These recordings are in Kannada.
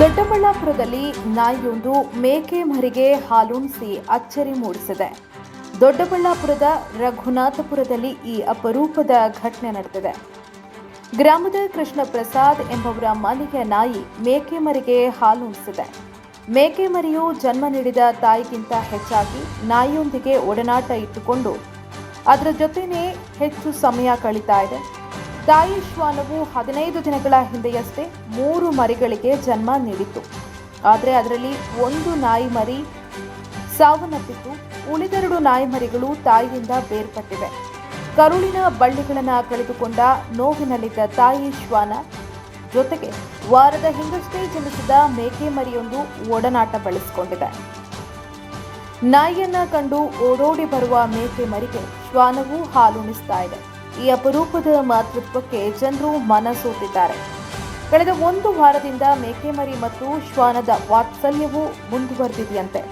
ದೊಡ್ಡಬಳ್ಳಾಪುರದಲ್ಲಿ ನಾಯಿಯೊಂದು ಮೇಕೆ ಮರಿಗೆ ಹಾಲುಣಿಸಿ ಅಚ್ಚರಿ ಮೂಡಿಸಿದೆ. ದೊಡ್ಡಬಳ್ಳಾಪುರದ ರಘುನಾಥಪುರದಲ್ಲಿ ಈ ಅಪರೂಪದ ಘಟನೆ ನಡೆದಿದೆ. ಗ್ರಾಮದ ಕೃಷ್ಣ ಪ್ರಸಾದ್ ಎಂಬವರ ಮನೆಯ ನಾಯಿ ಮೇಕೆ ಮರಿಗೆ ಹಾಲುಣಿಸಿದೆ. ಮೇಕೆ ಮರಿಯು ಜನ್ಮ ನೀಡಿದ ತಾಯಿಗಿಂತ ಹೆಚ್ಚಾಗಿ ನಾಯಿಯೊಂದಿಗೆ ಒಡನಾಟ ಇಟ್ಟುಕೊಂಡು, ಅದರ ಜೊತೆನೇ ಹೆಚ್ಚು ಸಮಯ ಕಳೀತಾ ಇದೆ. ತಾಯಿ ಶ್ವಾನವು ಹದಿನೈದು ದಿನಗಳ ಹಿಂದೆಯಷ್ಟೇ ಮೂರು ಮರಿಗಳಿಗೆ ಜನ್ಮ ನೀಡಿತ್ತು. ಆದರೆ ಅದರಲ್ಲಿ ಒಂದು ನಾಯಿ ಮರಿ ಸಾವನ್ನಪ್ಪಿತ್ತು ಉಳಿದೆರಡು ನಾಯಿ ಮರಿಗಳು ತಾಯಿಯಿಂದ ಬೇರ್ಪಟ್ಟಿವೆ. ಕರುಳಿನ ಬಳ್ಳಿಗಳನ್ನು ಕಳೆದುಕೊಂಡ ನೋವಿನಲ್ಲಿದ್ದ ತಾಯಿ ಶ್ವಾನ ಜೊತೆಗೆ ವಾರದ ಹಿಂದಷ್ಟೇ ಜನಿಸಿದ ಮೇಕೆ ಮರಿಯೊಂದು ಒಡನಾಟ ಬಳಸಿಕೊಂಡಿದೆ. ನಾಯಿಯನ್ನ ಕಂಡು ಓಡೋಡಿ ಬರುವ ಮೇಕೆ ಮರಿಗೆ ಶ್ವಾನವು ಹಾಲುಣಿಸ್ತಾ ಇದೆ. ಈ ಅಪರೂಪದ ಮಾತೃತ್ವಕ್ಕೆ ಜನರು ಮನಸೋತಿದ್ದಾರೆ. ಕಳೆದ ಒಂದು ವಾರದಿಂದ ಮೇಕೆಮರಿ ಮತ್ತು ಶ್ವಾನದ ವಾತ್ಸಲ್ಯವು ಮುಂದುವರೆದಿದೆಯಂತೆ.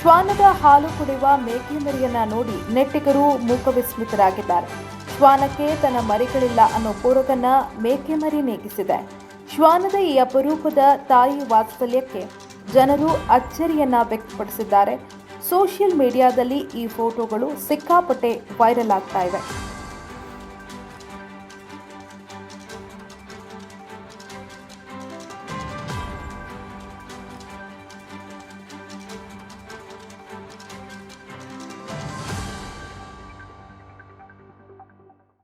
ಶ್ವಾನದ ಹಾಲು ಕುಡಿಯುವ ಮೇಕೆಮರಿಯನ್ನ ನೋಡಿ ನೆಟ್ಟಿಗರು ಮೂಕವಿಸ್ಮಿತರಾಗಿದ್ದಾರೆ ಶ್ವಾನಕ್ಕೆ ತನ್ನ ಮರಿಗಳಿಲ್ಲ ಅನ್ನೋ ಪೂರಕನ್ನ ಮೇಕೆಮರಿ ನೀಗಿಸಿದೆ. ಶ್ವಾನದ ಈ ಅಪರೂಪದ ತಾಯಿ ವಾತ್ಸಲ್ಯಕ್ಕೆ ಜನರು ಅಚ್ಚರಿಯನ್ನ ವ್ಯಕ್ತಪಡಿಸಿದ್ದಾರೆ. ಸೋಷಿಯಲ್ ಮೀಡಿಯಾದಲ್ಲಿ ಈ ಫೋಟೋಗಳು ಸಿಕ್ಕಾಪಟ್ಟೆ ವೈರಲ್ ಆಗ್ತಾ ಇವೆ.